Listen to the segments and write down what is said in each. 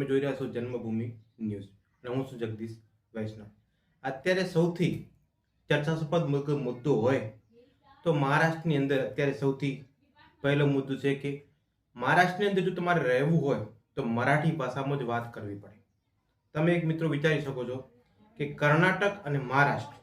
તમે જોઈ રહ્યા છો જન્મભૂમિ ન્યૂઝ. અને હું છું જગદીશ વૈષ્ણવ. અત્યારે સૌથી ચર્ચાસ્પદ મુદ્દો હોય તો મહારાષ્ટ્રની અંદર અત્યારે સૌથી પહેલો મુદ્દો છે કે મહારાષ્ટ્રની અંદર જો તમારે રહેવું હોય તો મરાઠી ભાષામાં જ વાત કરવી પડે. તમે એક મિત્રો વિચારી શકો છો કે કર્ણાટક અને મહારાષ્ટ્ર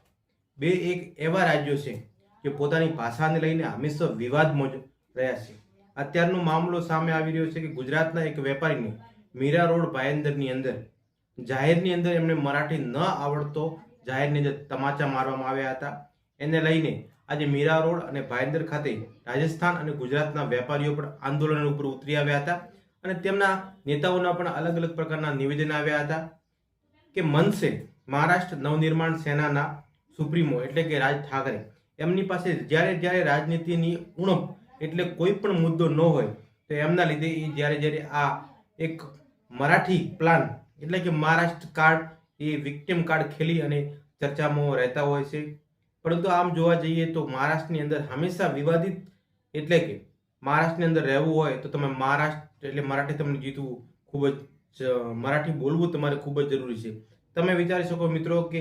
બે એક એવા રાજ્યો છે જે પોતાની ભાષાને લઈને હંમેશા વિવાદમાં જ રહ્યા છે. અત્યારનો મામલો સામે આવી રહ્યો છે કે ગુજરાતના એક વેપારીને મીરા રોડ ભાયંદરની અંદર. જાહેરની અંદર એમને મરાઠી ન આવડતો જાહેરની અંદર તમાચા મારવામાં આવ્યા હતા. એને લઈને આજે મીરા રોડ અને ભાયંદર ખાતે રાજસ્થાન અને ગુજરાતના વેપારીઓ પણ આંદોલન ઉપર ઉતરી આવ્યા હતા અને તેમના નેતાઓના પણ અલગ અલગ પ્રકારના નિવેદન આવ્યા હતા કે મનસે મહારાષ્ટ્ર નવનિર્માણ સેનાના સુપ્રીમો એટલે કે રાજ ઠાકરે એમની પાસે જ્યારે જ્યારે રાજનીતિની ઉણપ એટલે કોઈ પણ મુદ્દો ન હોય તો એમના લીધે એ જ્યારે જ્યારે આ એક મરાઠી પ્લાન એટલે કે મહારાષ્ટ્ર કાર્ડ એ વિક્ટિમ કાર્ડ ખેલી અને ચર્ચામાં રહેતા હોય છે. પરંતુ આમ જોવા જઈએ તો મહારાષ્ટ્રની અંદર હંમેશા વિવાદિત એટલે કે મહારાષ્ટ્રની અંદર રહેવું હોય તો તમે મહારાષ્ટ્ર એટલે મરાઠી તમને જીતવું ખૂબ જ, મરાઠી બોલવું તમારે ખૂબ જ જરૂરી છે. તમે વિચારી શકો મિત્રો કે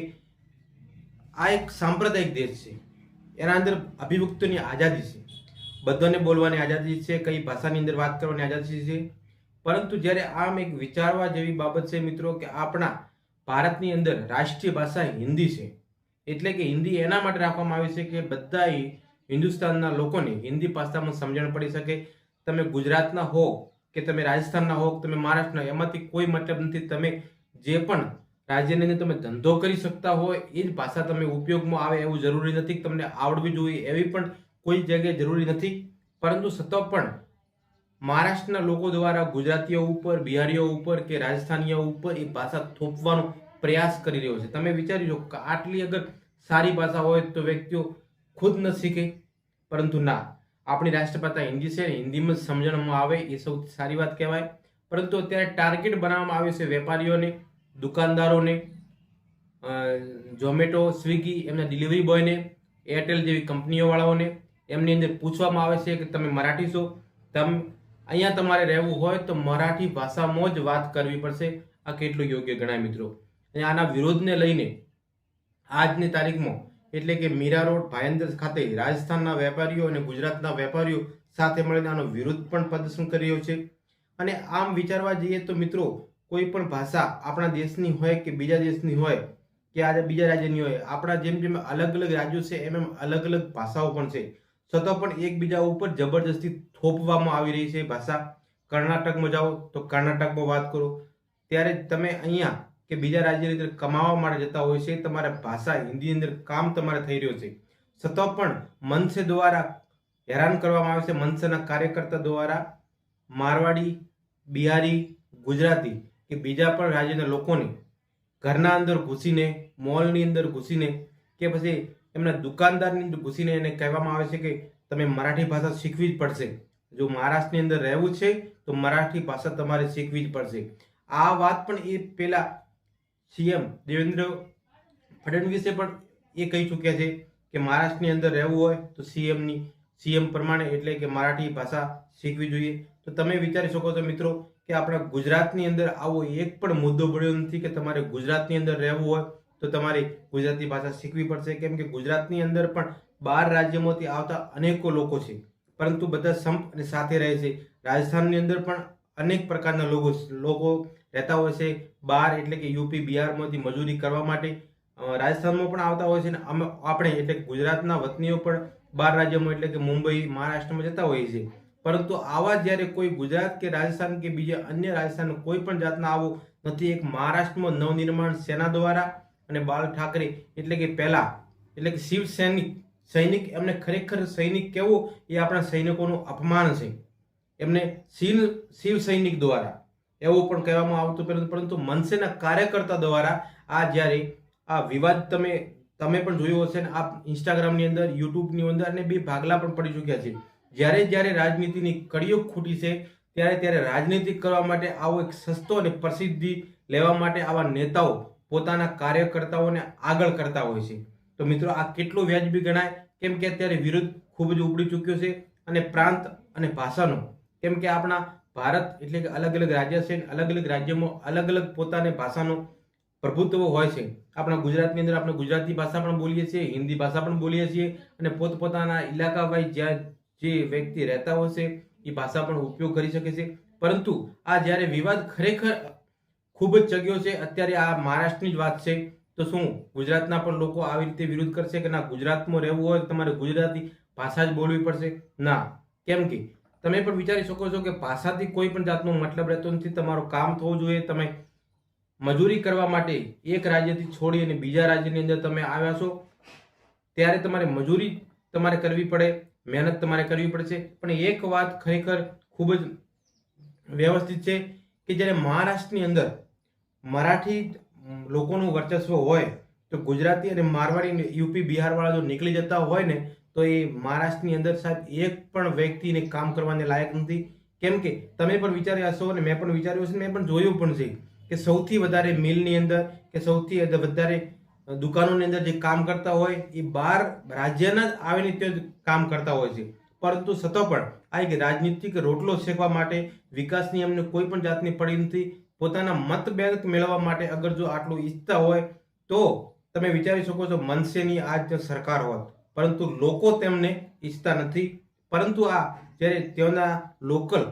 આ એક સાંપ્રદાયિક દેશ છે. એના અંદર અભિવ્યક્તિની આઝાદી છે. બધાને બોલવાની આઝાદી છે, કઈ ભાષાની અંદર વાત કરવાની આઝાદી છે. પરંતુ જ્યારે આમ એક વિચારવા જેવી બાબત છે મિત્રો કે આપણા ભારતની અંદર રાષ્ટ્રીય ભાષા હિન્દી છે, એટલે કે હિન્દી એના માટે રાખવામાં આવી છે કે બધા હિન્દુસ્તાનના લોકોને હિન્દી ભાષામાં સમજણ પડી શકે. તમે ગુજરાતના હો કે તમે રાજસ્થાનના હો તમે મહારાષ્ટ્રના એમાંથી કોઈ મતલબ નથી. તમે જે પણ રાજ્યની અંદર તમે ધંધો કરી શકતા હોય એ જ ભાષા તમે ઉપયોગમાં આવે એવું જરૂરી નથી તમને આવડવી જોઈએ એવી પણ કોઈ જગ્યાએ જરૂરી નથી. પરંતુ છતાં પણ મહારાષ્ટ્રના લોકો દ્વારા ગુજરાતીઓ ઉપર, બિહારીઓ ઉપર કે રાજસ્થાનીઓ ઉપર એ ભાષા થોપવાનો પ્રયાસ કરી રહ્યો છે. તમે વિચારી લો કે આટલી અગર સારી ભાષા હોય તો વ્યક્તિઓ ખુદ ન શીખે, પરંતુ ના. આપણી રાષ્ટ્રભાષા હિન્દી છે હિન્દીમાં સમજણમાં આવે, એ સૌથી સારી વાત કહેવાય. પરંતુ અત્યારે ટાર્ગેટ બનાવવામાં આવ્યું છે વેપારીઓને, દુકાનદારોને ઝોમેટો, સ્વિગી, એમના ડિલિવરી બોયને, એરટેલ જેવી કંપનીઓવાળાઓને, એમની અંદર પૂછવામાં આવે છે કે તમે મરાઠી છો, તમે અહીંયા તમારે રહેવું હોય તો મરાઠી ભાષામાં જ વાત કરવી પડશે. આ કેટલું યોગ્ય ગણાય મિત્રો? અને આના વિરોધને લઈને આજની તારીખમાં એટલે કે મીરા રોડ, ભાયંદર ખાતે રાજસ્થાનના વેપારીઓ અને ગુજરાતના વેપારીઓ સાથે મળીને આનો વિરોધ પણ પ્રદર્શન કરી રહ્યો છે. અને આમ વિચારવા જઈએ તો મિત્રો, કોઈ પણ ભાષા આપણા દેશની હોય કે બીજા દેશની હોય કે આજે બીજા રાજ્યની હોય, આપણા જેમ જેમ અલગ અલગ રાજ્યો છે, એમ એમ અલગ અલગ ભાષાઓ પણ છે. છતાં પણ એકબીજા ઉપર જબરજસ્તી થોપવામાં આવી રહી છે ભાષા. કર્ણાટકમાં જાઓ તો કર્ણાટકમાં વાત કરો. ત્યારે તમે અહીંયા કે બીજા રાજ્યની અંદર કમાવા માટે જતા હોય છે, તમારે ભાષા હિન્દી અંદર કામ તમારે થઈ રહ્યો છે. છતાં પણ મનસે દ્વારા હેરાન કરવામાં આવે છે. મનસેના કાર્યકર્તા દ્વારા મારવાડી, બિહારી, ગુજરાતી કે બીજા પણ રાજ્યના લોકોને ઘરના અંદર ઘૂસીને, મોલની અંદર ઘૂસીને કે પછી એમના દુકાનદારની ઘૂસીને એને કહેવામાં આવે છે કે તમે મરાઠી ભાષા શીખવી જ પડશે. જો મહારાષ્ટ્રની અંદર રહેવું છે, તો મરાઠી ભાષા તમારે શીખવી જ પડશે. આ વાત પણ એ પેલા સીએમ દેવેન્દ્ર ફડણવીસે પણ એ કહી ચૂક્યા છે કે મહારાષ્ટ્રની અંદર રહેવું હોય તો સીએમની, સીએમ પ્રમાણે એટલે કે મરાઠી ભાષા શીખવી જોઈએ. તો તમે વિચારી શકો છો મિત્રો કે આપણા ગુજરાતની અંદર આવો એક પણ મુદ્દો પડ્યો નથી કે તમારે ગુજરાતની અંદર રહેવું હોય તો તમારે ગુજરાતી ભાષા શીખવી પડશે. કેમ કે ગુજરાતની અંદર પણ બાર રાજ્યમાંથી આવતા અનેકો લોકો છે. પરંતુ બધા સંપ અને સાથે રહે છે. રાજસ્થાનની અંદર પણ અનેક પ્રકારના લોકો લોકો રહેતા હોય છે. બહાર એટલે કે યુપી બિહારમાંથી મજૂરી કરવા માટે રાજસ્થાનમાં પણ આવતા હોય છે ને અમે આપણે એટલે ગુજરાતના વતનીઓ પણ બાર રાજ્યમાં એટલે કે મુંબઈ, મહારાષ્ટ્રમાં જતા હોઈએ છીએ પરંતુ આવા જ્યારે કોઈ ગુજરાત કે રાજસ્થાન કે બીજા અન્ય રાજસ્થાન કોઈ પણ જાતના આવો નથી. એક મહારાષ્ટ્રમાં નવનિર્માણ સેના દ્વારા અને બાળ ઠાકરે એટલે કે પહેલા, એટલે કે શિવ સૈનિક સૈનિક એમને ખરેખર સૈનિક કેવો? એ આપણા સૈનિકોનું અપમાન છે. એમને શિવ શિવ સૈનિક દ્વારા, એવું પણ કહેવામાં આવતું પરંતુ મનસેના કાર્યકર્તા દ્વારા આ જ્યારે આ વિવાદ તમે તમે પણ જોયો હશે ને આ ઇન્સ્ટાગ્રામની અંદર યુટ્યુબની અંદર અને બે ભાગલા પણ પડી ચૂક્યા છે. જ્યારે જ્યારે રાજનીતિની કડીઓ ખૂટી છે, ત્યારે ત્યારે રાજનીતિ કરવા માટે આવો એક સસ્તો અને પ્રસિદ્ધિ લેવા માટે આવા નેતાઓ પોતાના કાર્યકર્તાઓને આગળ કરતા હોય છે. તો મિત્રો, આ કેટલું વ્યાજબી ગણાય? કેમ કે અત્યારે વિરોધ ખૂબ જ ઉપડી ચૂક્યો છે અને પ્રાંત અને ભાષાનો. કેમ કે આપણા ભારત એટલે કે અલગ અલગ રાજ્ય છે અલગ અલગ રાજ્યોમાં અલગ અલગ પોતાની ભાષાનો પ્રભુત્વ હોય છે. આપણા ગુજરાતની અંદર આપણે ગુજરાતી ભાષા પણ બોલીએ છીએ, હિન્દી ભાષા પણ બોલીએ છીએ અને પોતપોતાના ઇલાકા વાઇઝ જ્યાં જે વ્યક્તિ રહેતા હોય છે, એ ભાષા પણ ઉપયોગ કરી શકે છે. પરંતુ આ જ્યારે વિવાદ ખરેખર ખૂબ જ ચગ્યો છે. અત્યારે આ મહારાષ્ટ્રની જ વાત છે. તો શું, ગુજરાતના પણ લોકો આવી રીતે વિરોધ કરશે કે ના, ગુજરાતમાં રહેવું હોય તમારે ગુજરાતી ભાષા જ બોલવી પડશે? ના. કેમ કે, તમે પણ વિચારી શકો છો કે ભાષાથી કોઈ પણ જાતનો મતલબ રહેતો નથી. તમારું કામ થવું જોઈએ. તમે મજૂરી કરવા માટે એક રાજ્યથી છોડી અને બીજા રાજ્યની અંદર તમે આવ્યા છો, ત્યારે તમારે મજૂરી તમારે કરવી પડે, મહેનત તમારે કરવી પડશે. પણ એક વાત ખરેખર ખૂબ જ વ્યવસ્થિત છે કે જ્યારે મહારાષ્ટ્રની અંદર મરાઠી લોકોનું વર્ચસ્વ હોય તો ગુજરાતી અને મારવાડી યુપી, બિહારવાળા જો નીકળી જતા હોય ને, તો એ મહારાષ્ટ્રની અંદર સાહેબ એક પણ વ્યક્તિને કામ કરવાને લાયક નથી. કેમ કે તમે પણ વિચાર્યા હશો અને મેં પણ વિચાર્યું હશે મેં પણ જોયું પણ છે કે સૌથી વધારે મિલની અંદર કે સૌથી વધારે દુકાનોની અંદર જે કામ કરતા હોય એ બહાર રાજ્યના જ આવીને ત્યાં કામ કરતા હોય છે. પરંતુ છતાં પણ આ એક રાજનીતિક રોટલો શેકવા માટે વિકાસની અમને કોઈ પણ જાતની પડી નથી. પોતાના મત બેંક મેળવવા માટે અગર જો આટલું ઈચ્છતા હોય, તો તમે વિચારી શકો છો મનસેની આ જે સરકાર હોત. પરંતુ લોકો તેમને ઈચ્છતા નથી. પરંતુ આ જ્યારે તેઓના લોકલ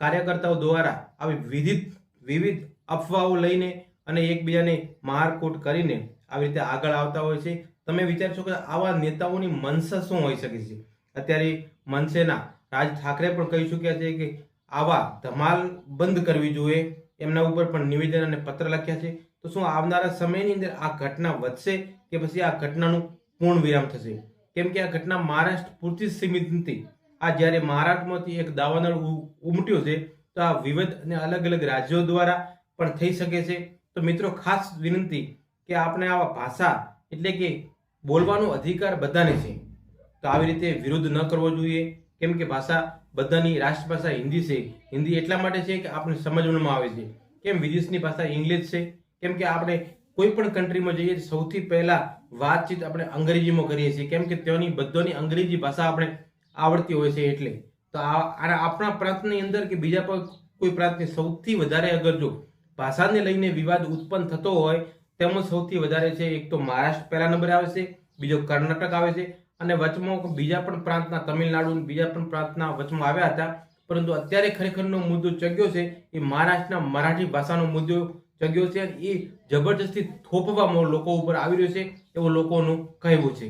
કાર્યકર્તાઓ દ્વારા આવી વિવિધ વિવિધ અફવાઓ લઈને અને એકબીજાને મારકૂટ કરીને આવી રીતે આગળ આવતા હોય છે, તમે વિચારી શકો છો આવા નેતાઓની મનસા શું હોઈ શકે છે? અત્યારે મનસેના રાજ ઠાકરે પણ કહી ચૂક્યા છે કે આવા ધમાલ બંધ કરવી જોઈએ. એમના ઉપર પણ નિવેદન અને પત્ર લખ્યા છે. તો શું આવનારા સમયની અંદર આ ઘટના વધશે કે પછી આ ઘટનાનું પૂર્ણ વિરામ થશે? કેમ કે આ ઘટના મહારાષ્ટ્ર પૂરતી સીમિત નથી. આ જ્યારે મહારાષ્ટ્રમાંથી એક દાવાનળ ઉમટ્યો છે, તો આ વિવિધ અને અલગ અલગ રાજ્યો દ્વારા પણ થઈ શકે છે. તો મિત્રો, ખાસ વિનંતી કે આપણે આવા ભાષા એટલે કે બોલવાનો અધિકાર બધાને છે. તો આવી રીતે વિરોધ ન કરવો જોઈએ. કેમ કે ભાષા બધાની રાષ્ટ્રભાષા હિન્દી છે. હિન્દી એટલા માટે છે કે આપણે સમજવામાં આવે છે. કેમ વિદેશની ભાષા ઇંગ્લિશ છે? કેમ કે આપણે કોઈ પણ કન્ટ્રીમાં જઈએ સૌથી પહેલા વાતચીત આપણે અંગ્રેજીમાં કરીએ છીએ. કેમ કે તેઓની બધાની અંગ્રેજી ભાષા આપણે આવડતી હોય છે એટલે. તો આપણા પ્રાંતની અંદર કે બીજા પણ કોઈ પ્રાંતની સૌથી વધારે અગર જો ભાષાને લઈને વિવાદ ઉત્પન્ન થતો હોય, તેમાં સૌથી વધારે છે, એક તો મહારાષ્ટ્ર પહેલા નંબરે આવે છે, બીજો કર્ણાટક આવે છે અને વચમાં બીજા પણ પ્રાંતના તમિલનાડુ બીજા પણ પ્રાંતના વચમાં આવ્યા હતા. પરંતુ અત્યારે ખરેખરનો મુદ્દો ચગ્યો છે, એ મહારાષ્ટ્રના મરાઠી ભાષાનો મુદ્દો ચગ્યો છે એ જબરજસ્તી થોપવામાં લોકો ઉપર આવી રહ્યો છે, એવું લોકોનું કહેવું છે.